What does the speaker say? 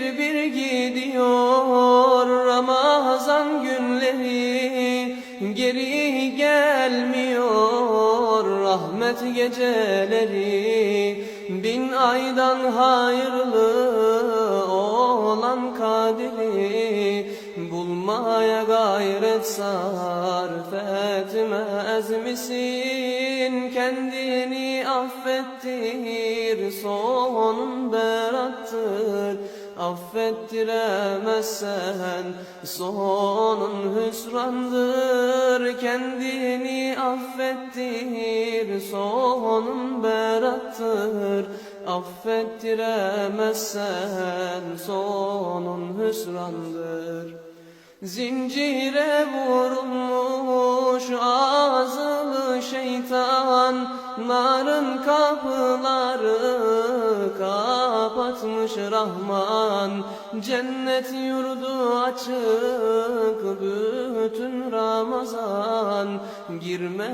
bir bir gidiyor Ramazan günleri Geri gelmiyor rahmet geceleri Bin aydan hayırlı olan kaderi Bulmaya gayret sarf etmez misin? Kendini affettir sonun berattır Affettiremezsen sonun hüsrandır. Kendini affettir sonun berattır. Affettiremezsen sonun hüsrandır. Zincire vurulmuş ağzılı şeytan Narın kapıları kapatmış Rahman. Cennet yurdu açık bütün Ramazan Girme